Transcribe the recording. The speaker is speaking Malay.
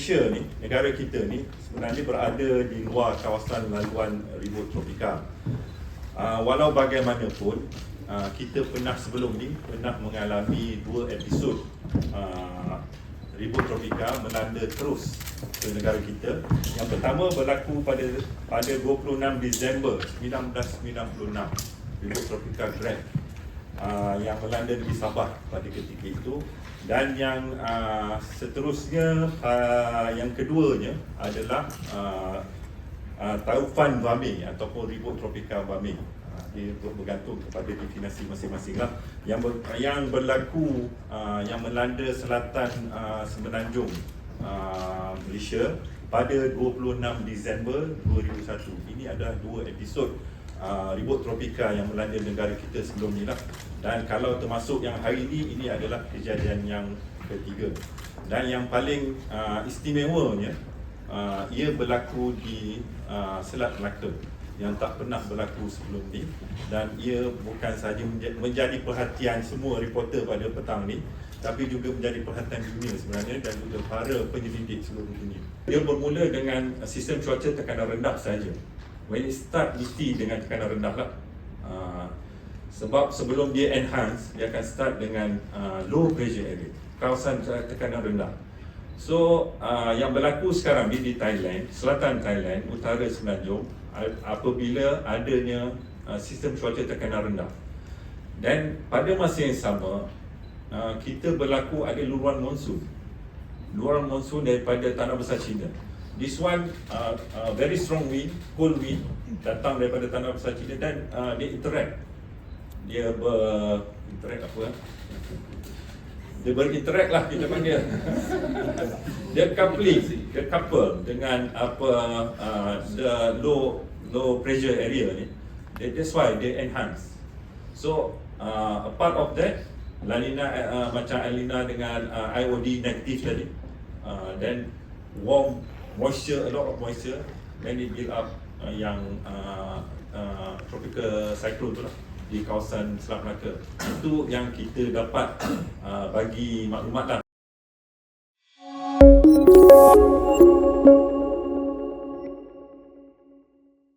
Malaysia ni, negara kita ni sebenarnya berada di luar kawasan laluan ribut tropika. Uh, walau bagaimanapun, uh, kita pernah sebelum ni pernah mengalami dua episod uh, ribut tropika melanda terus ke negara kita. Yang pertama berlaku pada pada 26 Disember 1996, ribut tropika Greg uh, yang melanda negeri Sabah pada ketika itu. Dan yang uh, seterusnya uh, yang keduanya adalah uh, uh, taufan Bami ataupun ribut tropika Bami. Uh, ber- bergantung kepada definisi masing-masing lah. Yang ber, yang berlaku uh, yang melanda selatan uh, semenanjung uh, Malaysia pada 26 Disember 2001 ini adalah dua episod uh, ribut tropika yang melanda negara kita sebelum ni lah dan kalau termasuk yang hari ini ini adalah kejadian yang ketiga dan yang paling uh, istimewanya uh, ia berlaku di uh, Selat Melaka yang tak pernah berlaku sebelum ni dan ia bukan sahaja menja- menjadi perhatian semua reporter pada petang ni tapi juga menjadi perhatian dunia sebenarnya dan juga para penyelidik seluruh dunia. Dia bermula dengan uh, sistem cuaca tekanan rendah saja. When it start mesti dengan tekanan rendah lah. Uh, sebab sebelum dia enhance, dia akan start dengan uh, low pressure area, kawasan tekanan rendah. So uh, yang berlaku sekarang ni di Thailand, selatan Thailand, utara Semenanjung apabila adanya uh, sistem cuaca tekanan rendah. Dan pada masa yang sama, uh, kita berlaku ada luruan monsun. Luruan monsun daripada tanah besar China. This one uh, uh, very strong wind, cold wind datang daripada tanah besar China dan uh, dia interact. Dia ber interact apa? eh? Dia berinteract lah kita panggil. dia coupling, dia couple dengan apa uh, the low low pressure area ni. That- That's why they enhance. So uh, a part of that La Nina uh, macam El Nina dengan uh, IOD negative tadi. Uh, then warm moisture, a lot of moisture, then it build up uh, yang uh, uh, tropical cyclone tu lah di kawasan Selat Melaka. Itu yang kita dapat uh, bagi maklumat lah.